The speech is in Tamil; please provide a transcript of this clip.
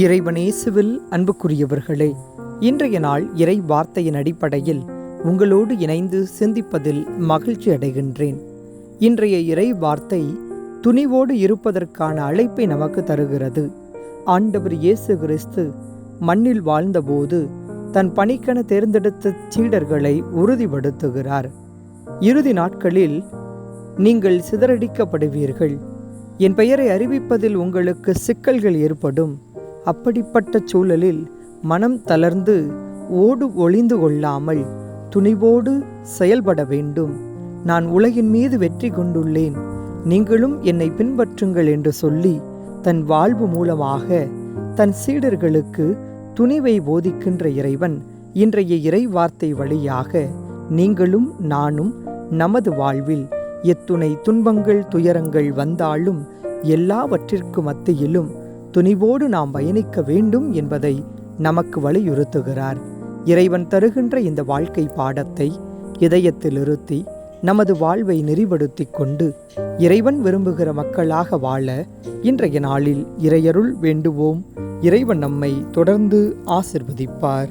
இறைவனேசுவில் அன்புக்குரியவர்களே இன்றைய நாள் இறை வார்த்தையின் அடிப்படையில் உங்களோடு இணைந்து சிந்திப்பதில் மகிழ்ச்சி அடைகின்றேன். இன்றைய இறை வார்த்தை துணிவோடு இருப்பதற்கான அழைப்பை நமக்கு தருகிறது. ஆண்டவர் இயேசு கிறிஸ்து மண்ணில் வாழ்ந்தபோது தன் பணிக்கென தேர்ந்தெடுத்த சீடர்களை உறுதிப்படுத்துகிறார். இறுதி நாட்களில் நீங்கள் சிதறடிக்கப்படுவீர்கள். என் பெயரை அறிவிப்பதில் உங்களுக்கு சிக்கல்கள் ஏற்படும். அப்படிப்பட்ட சூழலில் மனம் தளர்ந்து ஓடு ஒளிந்து கொள்ளாமல் துணிவோடு செயல்பட வேண்டும். நான் உலகின் மீது வெற்றி கொண்டுள்ளேன். நீங்களும் என்னை பின்பற்றுங்கள் என்று சொல்லி தன் வாழ்வு மூலமாக தன் சீடர்களுக்கு துணிவை போதிக்கின்ற இறைவன் இன்றைய இறை வார்த்தை வழியாக நீங்களும் நானும் நமது வாழ்வில் எத்துணை துன்பங்கள் துயரங்கள் வந்தாலும் எல்லாவற்றிற்கு மத்தியிலும் துணிவோடு நாம் பயணிக்க வேண்டும் என்பதை நமக்கு வலியுறுத்துகிறார். இறைவன் தருகின்ற இந்த வாழ்க்கை பாடத்தை இதயத்தில் இருத்தி நமது வாழ்வை நெறிப்படுத்தி கொண்டு இறைவன் விரும்புகிற மக்களாக வாழ இன்றைய நாளில் இறையருள் வேண்டுவோம். இறைவன் நம்மை தொடர்ந்து ஆசிர்வதிப்பார்.